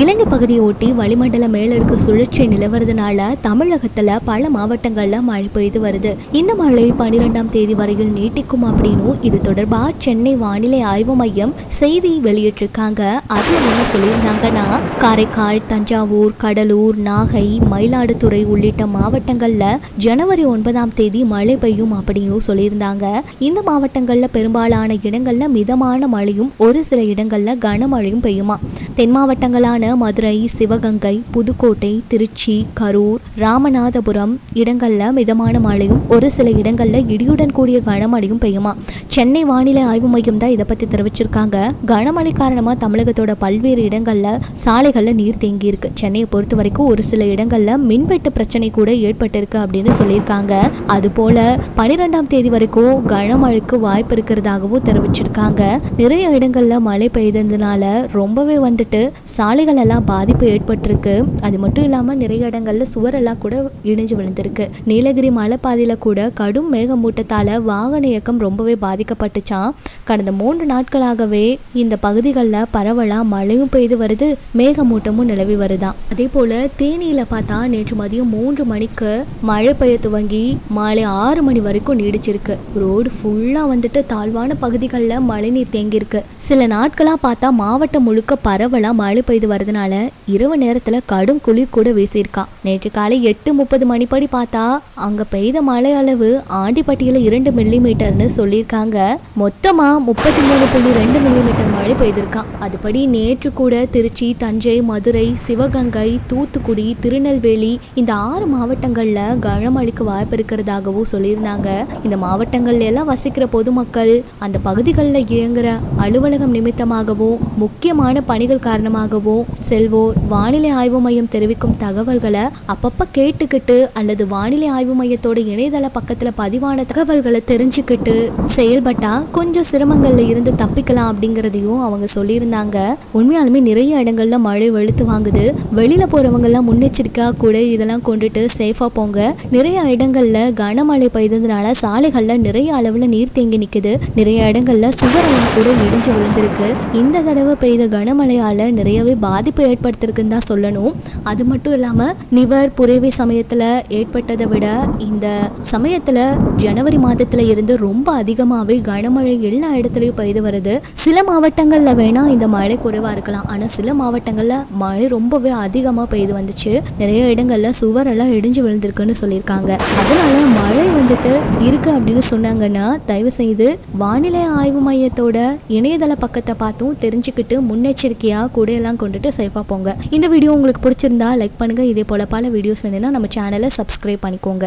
இலங்கை பகுதியை ஒட்டி வளிமண்டல மேலடுக்கு சுழற்சி நிலவரதுனால தமிழகத்துல பல மாவட்டங்கள்ல மழை பெய்து வருது. இந்த மழை பனிரெண்டாம் தேதி வரையில் நீட்டிக்கும் அப்படின்னும் இது தொடர்பா சென்னை வானிலை ஆய்வு மையம் செய்தி வெளியிட்டிருக்காங்க. அதுல என்ன சொல்லியிருந்தாங்கன்னா காரைக்கால் தஞ்சாவூர் கடலூர் நாகை மயிலாடுதுறை உள்ளிட்ட மாவட்டங்கள்ல ஜனவரி ஒன்பதாம் தேதி மழை பெய்யும் அப்படின்னு சொல்லியிருந்தாங்க. இந்த மாவட்டங்கள்ல பெரும்பாலான இடங்கள்ல மிதமான மழையும் ஒரு சில இடங்கள்ல கனமழையும் பெய்யுமா? தென் மாவட்டங்களான மதுரை சிவகங்கை புதுக்கோட்டை திருச்சி கரூர் ராமநாதபுரம் இடங்களில் மிதமான மழையும் ஒரு சில இடங்களில் இடியுடன் கூடிய கனமழையும் பெய்யுமா? சென்னை வானிலை ஆய்வு மையம் தான் இதை பற்றி தெரிவிச்சிருக்காங்க. கனமழை காரணமாக தமிழகத்தோட பல்வேறு இடங்களில் சாலைகளில் நீர் தேங்கியிருக்கு சென்னையை பொறுத்த வரைக்கும் ஒரு சில இடங்களில் மின்வெட்டு பிரச்சனை கூட ஏற்பட்டிருக்கு அப்படின்னு சொல்லியிருக்காங்க. அதுபோல பனிரெண்டாம் தேதி வரைக்கும் கனமழைக்கு வாய்ப்பு இருக்கிறதாகவும் தெரிவிச்சிருக்காங்க. நிறைய இடங்களில் மழை பெய்ததுனால ரொம்பவே வந்துட்டு சாலைகள் எல்லாம் பாதிப்பு ஏற்பட்டிருக்கு. அது மட்டும் இல்லாமல் நிறைய இடங்களில் சுவரெல்லாம் கூட இணைஞ்சு விழுந்திருக்கு. நீலகிரி மலைப்பாதையில கூட கடும் மேகமூட்டத்தால் வாகன இயக்கம் ரொம்பவே பாதிக்கப்பட்டுச்சான் கடந்த மூன்று நாட்களாகவே இந்த பகுதிகளில் பரவலாக மழையும் பெய்து வருது மேகமூட்டமும் நிலவி வருதான் அதே போல் தேனியில் பார்த்தா நேற்று மதியம் மூன்று மணிக்கு மழை பெய்ய துவங்கி மாலை ஆறு மணி வரைக்கும் நீடிச்சிருக்கு. ரோடு ஃபுல்லாக வந்துட்டு தாழ்வான பகுதிகளில் மழைநீர் தேங்கியிருக்கு. சில நாட்களாக பார்த்தா மாவட்டம் முழுக்க பரவலாக மழை பெய்து வரதுனால இரவு நேரத்துல கடும் குளிர் கூட வீசியிருக்கான் நேற்று காலை எட்டு முப்பது மணிப்படி பார்த்தா அங்க பெய்த மழை அளவு ஆண்டிப்பட்டியில இரண்டு மில்லி மீட்டர்னு சொல்லியிருக்காங்க. மொத்தமா முப்பத்தி மூணு புள்ளி ரெண்டு மில்லி மீட்டர் மழை பெய்திருக்கான் அதுபடி நேற்று கூட திருச்சி தஞ்சை மதுரை சிவகங்கை தூத்துக்குடி திருநெல்வேலி இந்த ஆறு மாவட்டங்கள்ல கனமழைக்கு வாய்ப்பு இருக்கிறதாகவும் சொல்லியிருந்தாங்க. இந்த மாவட்டங்கள்ல எல்லாம் வசிக்கிற பொதுமக்கள் அந்த பகுதிகளில் இயங்குற அலுவலகம் நிமித்தமாகவும் முக்கியமான பணிகள் காரணமாகவும் செல்வோர் வானிலை ஆய்வு மையம் தெரிவிக்கும் தகவல்களை அப்பப்ப கேட்டுக்கிட்டு அல்லது வானிலை ஆய்வு மையத்தோட இணையதள பக்கத்துல பதிவான தகவல்களை தெரிஞ்சுக்கிட்டு செயல்பட்டா கொஞ்சம் சிரமங்கள்ல இருந்து தப்பிக்கலாம் அப்படிங்கிறதையும் அவங்க சொல்லியிருந்தாங்க. உண்மையாலுமே நிறைய இடங்கள்ல மழை வெளுத்து வாங்குது. வெளியில போறவங்க எல்லாம் கூட இதெல்லாம் கொண்டுட்டு சேஃபா போங்க. நிறைய இடங்கள்ல கனமழை பெய்ததுனால சாலைகள்ல நிறைய அளவுல நீர் தேங்கி நிக்குது. நிறைய இடங்கள்ல சுவரெல்லாம் கூட இடிஞ்சு விழுந்திருக்கு. இந்த தடவை பெய்த கனமழையால நிறையவே பாதிப்பு ஏற்படுத்திருக்குன்னு தான் சொல்லணும். அது மட்டும் இல்லாமல் நிவர் புரேவி சமயத்தில் ஏற்பட்டதை விட இந்த சமயத்தில் ஜனவரி மாதத்தில் இருந்து ரொம்ப அதிகமாகவே கனமழை எல்லா இடத்துலையும் பெய்து வருது. சில மாவட்டங்களில் வேணா இந்த மழை குறைவாக இருக்கலாம். ஆனால் சில மாவட்டங்களில் மழை ரொம்பவே அதிகமாக பெய்து வந்துச்சு. நிறைய இடங்களில் சுவரெல்லாம் இடிஞ்சு விழுந்திருக்குன்னு சொல்லியிருக்காங்க. அதனால மழை வந்துட்டு இருக்கு அப்படின்னு சொன்னாங்கன்னா தயவு செய்து வானிலை ஆய்வு மையத்தோட இணையதள பக்கத்தை பார்த்தும் தெரிஞ்சுக்கிட்டு முன்னெச்சரிக்கையாக கூட எல்லாம் கொண்டுட்டு சேஃபாக போங்க. இந்த வீடியோ உங்களுக்கு பிடிச்சிருந்தா லைக் பண்ணுங்க. இதே போல பல வீடியோஸ் வேணும்னா நம்ம சேனலை சப்ஸ்கிரைப் பண்ணிக்கோங்க.